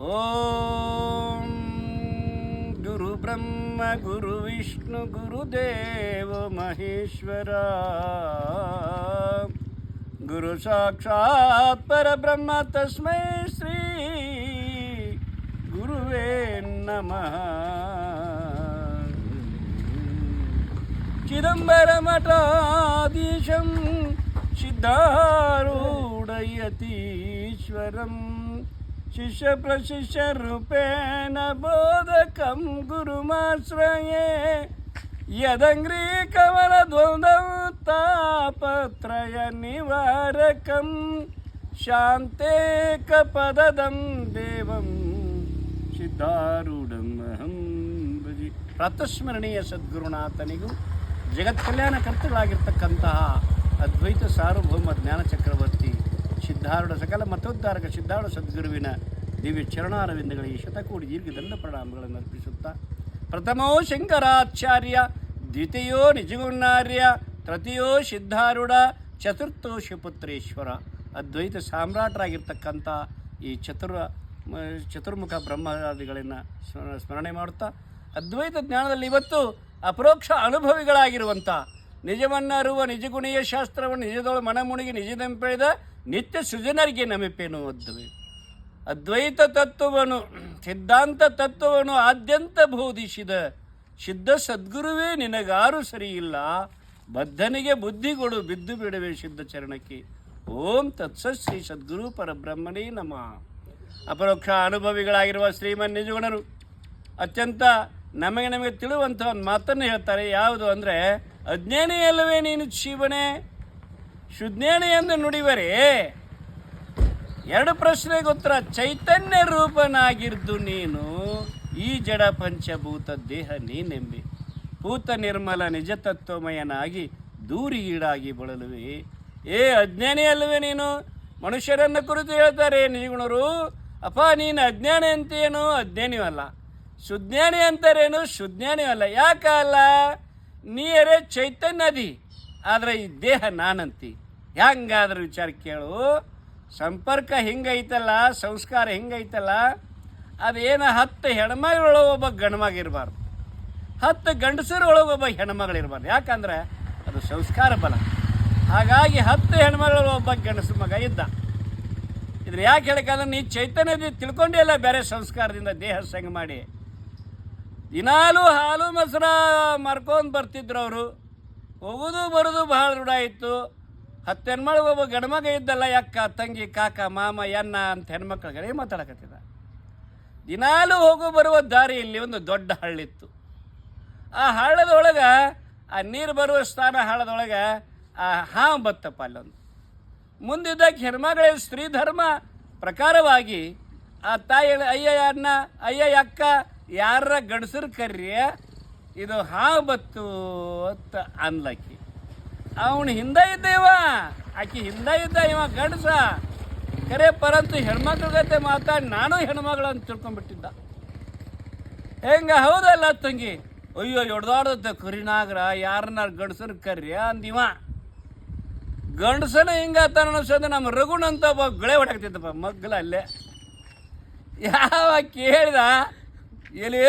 ఓం గురు బ్రహ్మ గురు విష్ణు గురుదేవ మహేశ్వర. గురు సాక్షాత్ పరబ్రహ్మ తస్మై శ్రీ గురువే నమ. చిదంబరమఠాధీశం సిద్ధారూఢయతీశ్వరం. శిష్య ప్రశిష్య రూపేణ బోధకం గురుమాశ్రయే యదంగ్రీ కమల ద్వందౌ తాపత్రయ నివారకం శాంతేకపదం దేవం ಸಿದ್ಧಾರೂಢಮಹಂ ಭಜಿ ಪ್ರಾತಸ್ಮರಣೀಯ ಸದ್ಗುರುನಾಥನಿಗೂ ಜಗತ್ ಕಲ್ಯಾಣಕರ್ತರಾಗಿರ್ತಕ್ಕಂತಹ ಅದ್ವೈತ ಸಾರ್ವಭೌಮ ಜ್ಞಾನ ಚಕ್ರವರ್ತಿ ಸಿದ್ಧಾರೂಢ ಸಕಲ ಮತೋದ್ಧಾರಕ ಸಿದ್ಧಾರೂಢ ಸದ್ಗುರುವಿನ ದಿವ್ಯ ಚರಣಾರವಿಂದಗಳಿಗೆ ಶತಕೋಟಿ ದೀರ್ಘದಂಡ ಪ್ರಣಾಮಗಳನ್ನು ಅರ್ಪಿಸುತ್ತಾ, ಪ್ರಥಮೋ ಶಂಕರಾಚಾರ್ಯ, ದ್ವಿತೀಯೋ ನಿಜಗುಣಾರ್ಯ, ತೃತೀಯೋ ಸಿದ್ಧಾರೂಢ, ಚತುರ್ಥೋ ಶಿವಪುತ್ರೇಶ್ವರ. ಅದ್ವೈತ ಸಾಮ್ರಾಟರಾಗಿರ್ತಕ್ಕಂಥ ಈ ಚತುರ ಚತುರ್ಮುಖ ಬ್ರಹ್ಮಾದಿಗಳನ್ನು ಸ್ಮ- ಸ್ಮರಣೆ ಮಾಡುತ್ತಾ, ಅದ್ವೈತ ಜ್ಞಾನದಲ್ಲಿ ಇವತ್ತು ಅಪರೋಕ್ಷ ಅನುಭವಿಗಳಾಗಿರುವಂಥ ನಿಜವನ್ನರುವ ನಿಜಗುಣಿಯ ಶಾಸ್ತ್ರವನ್ನು, ನಿಜದೊಳ ಮನಮುಣಿಗೆ, ನಿಜದಂಪೆಳೆದ ನಿತ್ಯ ಸೃಜನರಿಗೆ ನಮಿಪೇನು ಅದ್ವೈ ಅದ್ವೈತ ತತ್ವವನ್ನು, ಸಿದ್ಧಾಂತ ತತ್ವವನ್ನು ಆದ್ಯಂತ ಬೋಧಿಸಿದ ಸಿದ್ಧ ಸದ್ಗುರುವೇ ನಿನಗಾರು ಸರಿಯಿಲ್ಲ. ಬದ್ಧನಿಗೆ ಬುದ್ಧಿಗಳು ಬಿದ್ದು ಬಿಡುವೆ ಸಿದ್ಧ ಚರಣಕ್ಕೆ. ಓಂ ತತ್ಸತ್ ಶ್ರೀ ಸದ್ಗುರು ಪರಬ್ರಹ್ಮನೇ ನಮ. ಅಪರೋಕ್ಷ ಅನುಭವಿಗಳಾಗಿರುವ ಶ್ರೀಮನ್ ನಿಜಗುಣರು ಅತ್ಯಂತ ನಮಗೆ ನಮಗೆ ತಿಳುವಂಥ ಒಂದು ಮಾತನ್ನು ಹೇಳ್ತಾರೆ. ಯಾವುದು ಅಂದರೆ, ಅಜ್ಞಾನಿಯಲ್ಲವೇ ನೀನು ಶಿವನೇ ಶುದ್ಧೇಣಿ ಎಂದು ನುಡಿವರೇ, ಎರಡು ಪ್ರಶ್ನೆಗೆ ಉತ್ತರ ಚೈತನ್ಯ ರೂಪನಾಗಿರ್ದು ನೀನು, ಈ ಜಡ ಪಂಚಭೂತ ದೇಹ ನೀನೆಂಬಿ ಭೂತ ನಿರ್ಮಲ ನಿಜ ತತ್ವಮಯನಾಗಿ ದೂರಿ ಈಡಾಗಿ ಬಳಲುವೆ. ಏ ಅಜ್ಞಾನಿ ಅಲ್ವೇ ನೀನು, ಮನುಷ್ಯರನ್ನು ಕುರಿತು ಹೇಳ್ತಾರೆ ನಿಜಗುಣರು. ಅಪ್ಪ ನೀನು ಅಜ್ಞಾನಿ ಅಂತೇನು ಅಜ್ಞಾನಿಯೂ ಅಲ್ಲ. ಶುಜ್ಞಾನಿ ಅಂತಾರೇನು? ಶುಜ್ಞಾನಿಯೂ ಅಲ್ಲ. ಯಾಕಲ್ಲ ನೀರೇ ಚೈತನ್ಯದಿ. ಆದರೆ ಈ ದೇಹ ನಾನಂತಿ. ಹೆಂಗಾದ್ರೆ ವಿಚಾರ ಕೇಳು. ಸಂಪರ್ಕ ಹಿಂಗೈತಲ್ಲ, ಸಂಸ್ಕಾರ ಹಿಂಗೈತಲ್ಲ, ಅದೇನು ಹತ್ತು ಹೆಣ್ಮಗಳೊಳಗೆ ಒಬ್ಬ ಗಂಡ್ಮಗ ಇರಬಾರ್ದು ಹತ್ತು ಗಂಡಸರೊಳಗೆ ಒಬ್ಬ ಹೆಣ್ಮಗಳಿರಬಾರ್ದು. ಯಾಕಂದ್ರೆ ಅದು ಸಂಸ್ಕಾರ ಬಲ. ಹಾಗಾಗಿ ಹತ್ತು ಹೆಣ್ಮಗಳು ಒಬ್ಬ ಗಂಡಸು ಮಗ ಇದ್ದ. ಇದ್ರ ಯಾಕೆ ಹೇಳಕ್ಕಂದ್ರೆ ನೀ ಚೈತನ್ಯದಿಂದ ತಿಳ್ಕೊಂಡಿಲ್ಲ ಬೇರೆ ಸಂಸ್ಕಾರದಿಂದ ದೇಹ ಸಂಗ ಮಾಡಿ. ದಿನಾಲು ಹಾಲು ಮೊಸರ ಮಾರ್ಕೊಂಡು ಬರ್ತಿದ್ರು ಅವರು. ಹೋಗೋದು ಬರೋದು ಬಹಳ ರೂಢ ಇತ್ತು. ಹತ್ತು ಒಬ್ಬ ಗಂಡ್ಮಗ ಇದ್ದಲ್ಲ ಯಕ್ಕ ತಂಗಿ, ಕಾಕ, ಮಾಮ ಎನ್ನ ಅಂತ ಹೆಣ್ಮಕ್ಳಿಗೆ ಮಾತಾಡಕತ್ತಿದ. ದಿನಾಲೂ ಹೋಗು ಬರುವ ದಾರಿ ಇಲ್ಲಿ ಒಂದು ದೊಡ್ಡ ಹಳ್ಳಿತ್ತು. ಆ ಹಳ್ಳದೊಳಗೆ, ಆ ನೀರು ಬರುವ ಸ್ಥಾನ ಹಳ್ಳದೊಳಗೆ, ಆ ಹಾಂ ಬತ್ತಪ್ಪ ಅಲ್ಲೊಂದು. ಮುಂದಿದ್ದಕ್ಕೆ ಹೆಣ್ಮಗಳೇ ಸ್ತ್ರೀ ಧರ್ಮ ಪ್ರಕಾರವಾಗಿ, ಆ ತಾಯಿ, ಅಯ್ಯ, ಅಣ್ಣ, ಅಯ್ಯ, ಅಕ್ಕ ಯಾರ ಗಂಡಸರು ಕರ್ರಿ ಇದು ಹಾ ಬತ್ತು ಅಂತ ಅನ್ಲಕ್ಕಿ. ಅವನು ಹಿಂದೆ ಇದ್ದ ಇವ ಆಕಿ ಹಿಂದೆ ಇದ್ದ ಇವ ಗಂಡಸ. ಕರೆ ಪರಂತು ಹೆಣ್ಮಕ್ಳ ಜೊತೆ ಮಾತಾಡಿ ನಾನು ಹೆಣ್ಮಗಳು ಅಂತ ತಿಳ್ಕೊಂಡ್ಬಿಟ್ಟಿದ್ದ. ಹೆಂಗ ಹೌದಲ್ಲ ತಂಗಿ? ಅಯ್ಯೋ ಹೊಡೆದಾಡತ್ತೆ ಕರಿನಾಗ್ರ ಯಾರನ್ನ ಗಂಡಸನ ಕರ್ರಿ ಅಂದಿವ. ಗಂಡಸನ ಹಿಂಗ ಅನ್ಸೋದು ನಮ್ಮ ರಘುಣ ಅಂತ ಒಬ್ಬ ಗಳೆ ಮಗ್ಗಲ ಅಲ್ಲೇ ಯಾವ ಕೇಳಿದ? ಎಲ್ಲಿ?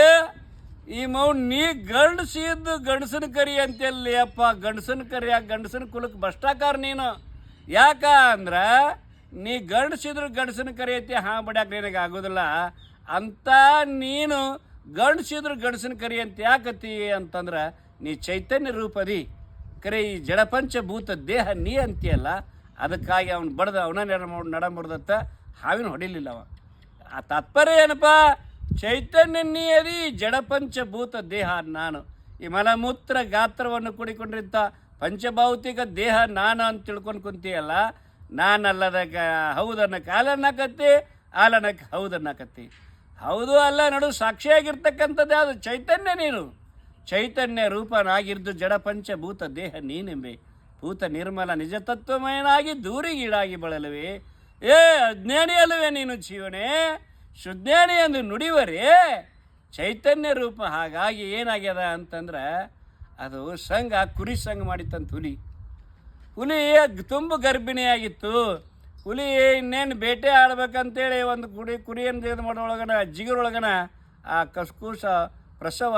ಈ ಮೌ ನೀ ಗಂಡಸಿದ್ದು ಗಂಡಸನ ಕರಿ ಅಂತೆಲ್ಲಿ, ಅಪ್ಪ, ಗಂಡಸನ ಕರಿ ಗಂಡಸನ ಕುಲಕ್ಕೆ ಭ್ರಷ್ಟಾಕಾರ ನೀನು. ಯಾಕ ಅಂದ್ರೆ, ನೀ ಗಂಡಸಿದ್ರು ಗಂಡಸನ ಕರಿ ಐತಿ, ಹಾ ಬಡ್ಯಾಕ ನಿನಗೆ ಆಗೋದಿಲ್ಲ. ಅಂತ ನೀನು ಗಂಡಸಿದ್ರು ಗಂಡಸನ ಕರಿ ಅಂತ ಯಾಕತಿ ಅಂತಂದ್ರೆ, ನೀ ಚೈತನ್ಯ ರೂಪದಿ. ಕರೆ ಈ ಜಡಪಂಚಭೂತ ದೇಹ ನೀ ಅಂತೀಯಲ್ಲ, ಅದಕ್ಕಾಗಿ ಅವನು ಬಡ್ದ, ಅವನ ನಡ ನಡ ಹಾವಿನ ಹೊಡಿಲಿಲ್ಲ ಅವ. ಆ ತಾತ್ಪರ್ಯ ಏನಪ್ಪ? ಚೈತನ್ಯ ನೀಯರಿ ಜಡಪಂಚಭೂತ ದೇಹ ನಾನು. ಈ ಮಲಮೂತ್ರ ಗಾತ್ರವನ್ನು ಕೂಡಿಕೊಂಡಿರ್ತ ಪಂಚಭೌತಿಕ ದೇಹ ನಾನು ಅಂತ ತಿಳ್ಕೊಂಡು ಕುಂತೀಯಲ್ಲ, ನಾನಲ್ಲದ ಹೌದನ್ನ ಆಲನಕ ಆಲನಕ್ಕೆ ಹೌದನ್ನಕತ್ತಿ. ಹೌದು ಅಲ್ಲ ನಡು ಸಾಕ್ಷಿಯಾಗಿರ್ತಕ್ಕಂಥದ್ದು ಯಾವುದು ಚೈತನ್ಯ ನೀನು. ಚೈತನ್ಯ ರೂಪನಾಗಿರ್ದು ಜಡಪಂಚಭೂತ ದೇಹ ನೀನೆಂಬೆ. ಭೂತ ನಿರ್ಮಲ ನಿಜ ತತ್ವಮಯನಾಗಿ ದೂರಿಗೀಡಾಗಿ ಬಳಲುವೆ. ಏ ಅಜ್ಞಾನಿ ಅಲ್ಲವೇ ನೀನು ಜೀವನೇ. ಶುದ್ಧಾನಿ ಎಂದು ನುಡಿವರೇ ಚೈತನ್ಯ ರೂಪ ಹಾಗಾಗಿ ಏನಾಗ್ಯದ ಅಂತಂದ್ರೆ ಅದು ಸಂಘ, ಕುರಿ ಸಂಘ ಮಾಡಿತ್ತಂತ ಹುಲಿ. ಹುಲಿ ತುಂಬ ಗರ್ಭಿಣಿಯಾಗಿತ್ತು. ಹುಲಿ ಇನ್ನೇನು ಬೇಟೆ ಆಡ್ಬೇಕಂತೇಳಿ ಒಂದು ಕುರಿ, ಕುರಿಯನ್ನು ತೆಗೆದು ಮಾಡೋಳಗನ, ಜಿಗಿರೊಳಗನ ಆ ಕಸ್ಕೂಸ, ಪ್ರಸವ,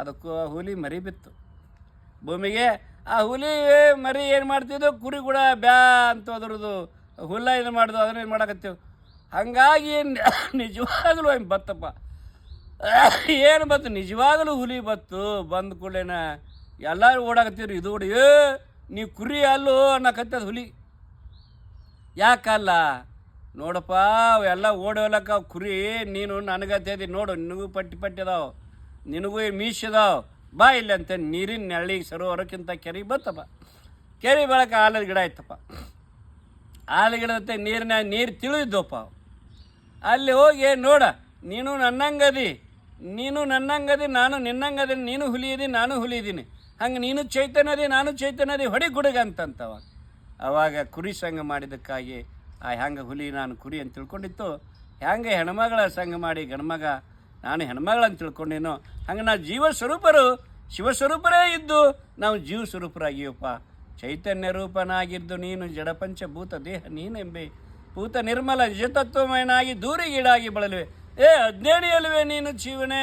ಅದಕ್ಕೂ ಹುಲಿ ಮರಿ ಬಿತ್ತು ಭೂಮಿಗೆ ಆ ಹುಲಿ ಮರಿ ಏನು ಮಾಡ್ತಿದ್ದು ಕುರಿ ಕೂಡ ಬ್ಯಾ ಅಂತ ಅದ್ರದ್ದು ಹುಲ್ಲ ಏನು ಮಾಡೋದು, ಅದನ್ನ ಇದು ಮಾಡಕತ್ತೀವಿ. ಹಾಗಾಗಿ ನಿಜವಾಗಲೂ ಏನು ಬತ್ತಪ್ಪ? ಏನು ಬತ್ತು? ನಿಜವಾಗಲೂ ಹುಲಿ ಬತ್ತು. ಬಂದ ಕೂಡಲೇನ ಎಲ್ಲರೂ ಓಡಾಕತ್ತೀರಿ ಇದು ಓಡಿ ನೀವು ಕುರಿ ಅಲ್ಲೋ ಅನ್ನಕತ್ತದ ಹುಲಿ. ಯಾಕಲ್ಲ? ನೋಡಪ್ಪ, ಅವೆಲ್ಲ ಓಡೋಲಕ್ಕ ಕುರಿ, ನೀನು ನನಗತ್ತೇದಿ ನೋಡು, ನಿನಗೂ ಪಟ್ಟಿ ಪಟ್ಟಿ ಅದಾವ. ನಿನಗೂ ಅದಾವ. ಬಾ ಇಲ್ಲ ಅಂತ ನೀರಿನ ನೆರಳಿಗೆ ಸರೋವರಕ್ಕಿಂತ ಕೆರೆ ಬತ್ತಪ್ಪ. ಕೆರೆ ಬೆಳಕ ಆಲದ ಗಿಡ ಆಯ್ತಪ್ಪ. ಆಲದ ಗಿಡದಂತೆ ನೀರಿನ ನೀರು ತಿಳಿದಿದ್ದವಪ್ಪ ಅವು. ಅಲ್ಲಿ ಹೋಗಿ ನೋಡ, ನೀನು ನನ್ನಂಗದಿ ನೀನು ನನ್ನಂಗದಿ, ನಾನು ನಿನ್ನಂಗದಿ, ನೀನು ಹುಲಿಯಿದಿ, ನಾನು ಹುಲಿಯಿದ್ದೀನಿ ಹಂಗೆ ನೀನು ಚೈತನ್ಯದಿ, ನಾನು ಚೈತನ್ಯದಿ, ಹೊಡಿ ಗುಡುಗ ಅಂತಂತವ. ಅವಾಗ ಕುರಿ ಸಂಘ ಮಾಡಿದ್ದಕ್ಕಾಗಿ ಆ ಹ್ಯಾಂಗ ಹುಲಿ ನಾನು ಕುರಿ ಅಂತ ತಿಳ್ಕೊಂಡಿತ್ತು. ಹ್ಯಾಂಗೆ ಹೆಣ್ಮಗಳ ಸಂಘ ಮಾಡಿ ಗಣಮಗ ನಾನು ಹೆಣ್ಮಗಳಂತ ತಿಳ್ಕೊಂಡೇನೋ, ಹಂಗೆ ನಾವು ಜೀವಸ್ವರೂಪರು, ಶಿವಸ್ವರೂಪರೇ ಇದ್ದು ನಾವು ಜೀವ ಸ್ವರೂಪರಾಗಿಯಪ್ಪ ಚೈತನ್ಯ ರೂಪನಾಗಿದ್ದು ನೀನು ಜಡಪಂಚಭೂತ ದೇಹ ನೀನೆಂಬೆ ಭೂತ ನಿರ್ಮಲ ನಿಜತತ್ವಮಯನಾಗಿ ದೂರಿಗೀಡಾಗಿ ಬಳಲುವೆ. ಏ ಅಜ್ಞಾನಿಯಲ್ವೇ ನೀನು ಜೀವನೆ?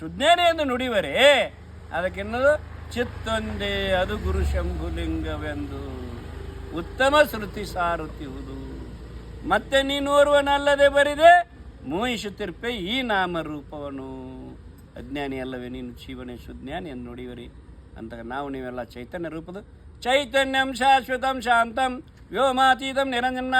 ಶುದ್ಧೇನೆ ಎಂದು ನುಡಿವರೇ? ಅದಕ್ಕೆನ್ನೋದು, ಚಿತ್ತೊಂದೇ, ಅದು ಗುರು ಶಂಭುಲಿಂಗವೆಂದು. ಉತ್ತಮ ಶ್ರುತಿ ಸಾರುತ್ತಿಹುದು ಮತ್ತೆ ನೀನು ಓರ್ವನಲ್ಲದೆ ಬರಿದೆ? ಮೋಹಿಸುತ್ತಿರ್ಪೆ ಈ ನಾಮರೂಪವನು. ಅಜ್ಞಾನಿ ಅಲ್ಲವೇ ನೀನು ಜೀವನೇ ಶುಜ್ಞಾನಿ ಎಂದು ಅಂತ ನಾವು ನೀವೆಲ್ಲ ಚೈತನ್ಯ ರೂಪದ. ಚೈತನ್ಯಂ ಶಾಶ್ವತಂ ಶಾಂತಂ. ವ್ಯೋಮಾತೀತಂ ನಿರಂಜನ